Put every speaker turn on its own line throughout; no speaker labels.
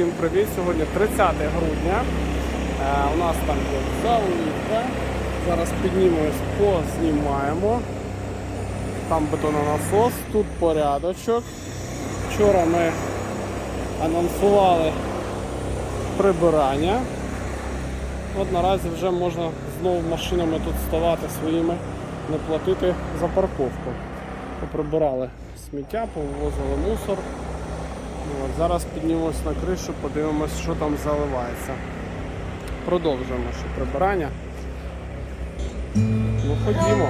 Всім привіт! Сьогодні 30 грудня. Е, у нас там є заливка. Зараз піднімемось, познімаємо. Там бетононасос, тут порядочок. Вчора ми анонсували прибирання. От наразі вже можна знову машинами тут ставати своїми, не платити за парковку. Поприбирали сміття, повивозили мусор. Ну, От, зараз піднімусь на кришу, подивимось, що там заливається. Продовжуємо ще прибирання. Ну ходімо.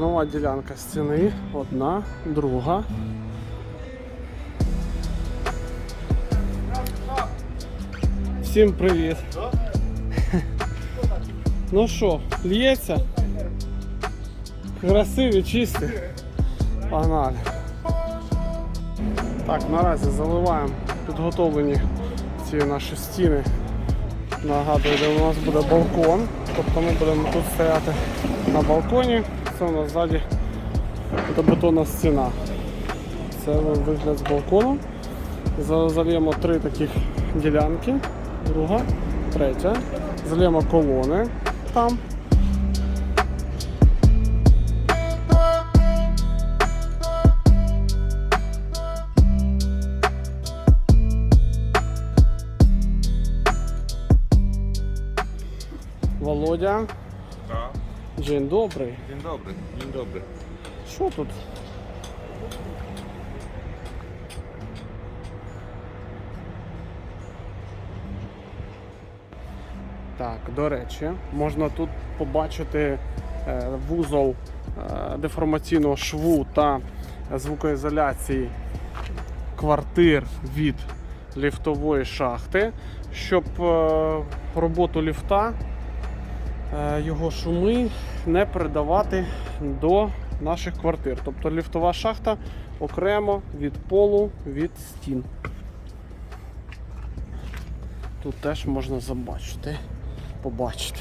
Нова ділянка стіни. Одна, друга. Всім привіт. Ну що, лється? Красиві, чисті. Погнали. Так, наразі заливаємо підготовлені ці наші стіни. Нагадую, де у нас буде балкон. Тобто ми будемо тут стояти на балконі. Це у нас ззаді бетонна стіна. Це вигляд з балкону. За- Зальємо три таких ділянки, друга, третя. Зальємо колони там. Володя. Dzień dobry.
Dzień dobry, dzień dobry.
Що тут? Так, до речі, можна тут побачити е, вузол е, деформаційного шву та звукоізоляції квартир від ліфтової шахти, щоб е, роботу ліфта його шуми не передавати до наших квартир. Тобто ліфтова шахта окремо від полу, від стін. Тут теж можна забачити, побачити.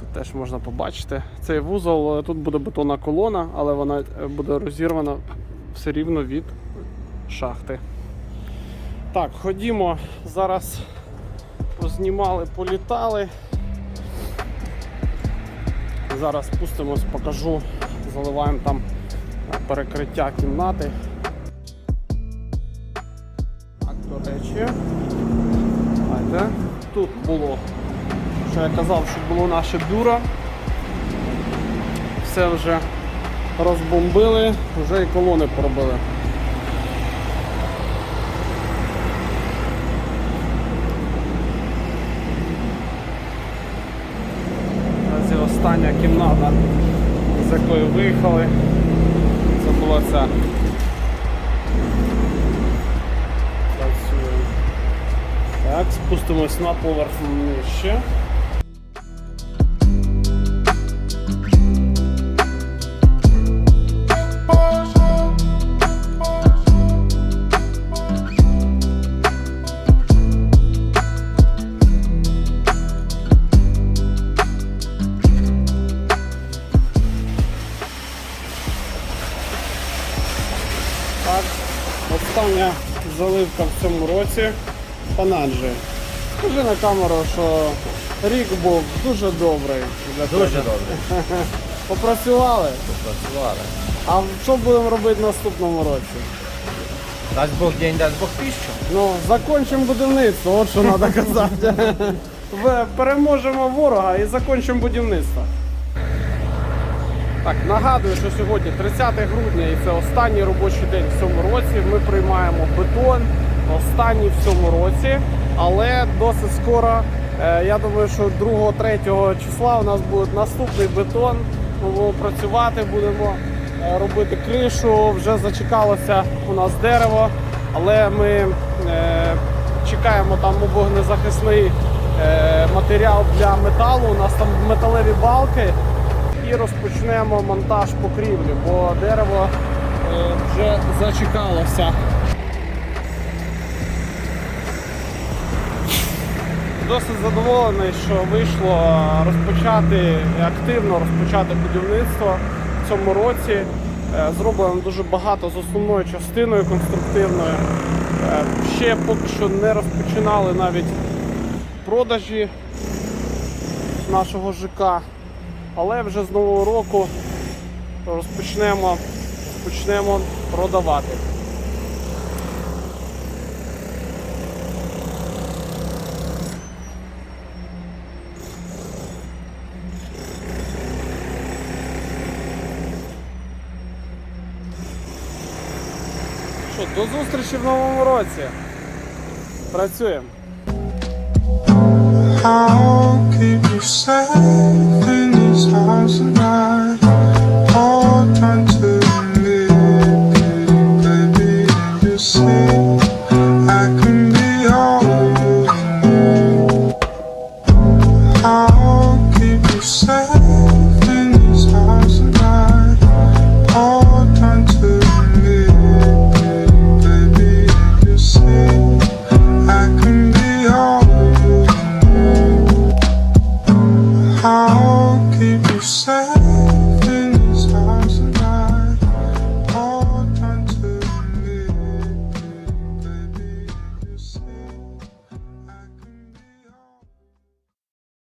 Тут теж можна побачити. Цей вузол, е, тут буде бетонна колона, але вона е, буде розірвана все рівно від шахти. Так, ходімо. Зараз познімали, політали. Зараз спустимось, покажу, заливаємо там перекриття кімнати. Так, до речі, знаєте, тут було, що я казав, що було наше бюро. Все вже розбомбили, вже і колони поробили. Це остання кімната, з якої виїхали. Це була. Працюємо. Так, спустимось на поверх нижче. Остання заливка в цьому році. Пананджі. Скажи на камеру, що рік був дуже добрий для
Дуже
тебе.
добре.
Попрацювали.
Працювали.
А що будемо робити в наступному році?
Дасть Бог день, дасть Бог піщу.
Ну, закончимо будівництво, от що треба казати. Переможемо ворога і закінчимо будівництво. Так, нагадую, що сьогодні 30 грудня і це останній робочий день в цьому році. Ми приймаємо бетон, останній в цьому році, але досить скоро, е, я думаю, що 2-3 числа у нас буде наступний бетон. Ми будемо працювати, будемо е, робити кришу. Вже зачекалося у нас дерево, але ми е, чекаємо там вогнезахисний матеріал для металу. У нас там металеві балки. І розпочнемо монтаж покрівлі, бо дерево е, вже зачекалося. Досить задоволений, що вийшло розпочати активно розпочати будівництво в цьому році. Е, Зроблено дуже багато з основною частиною конструктивною. Е, Ще поки що не розпочинали навіть продажі нашого ЖК, але вже з нового року розпочнемо, розпочнемо продавати. Що, до зустрічі в новому році. Працюємо.
I'll keep you safe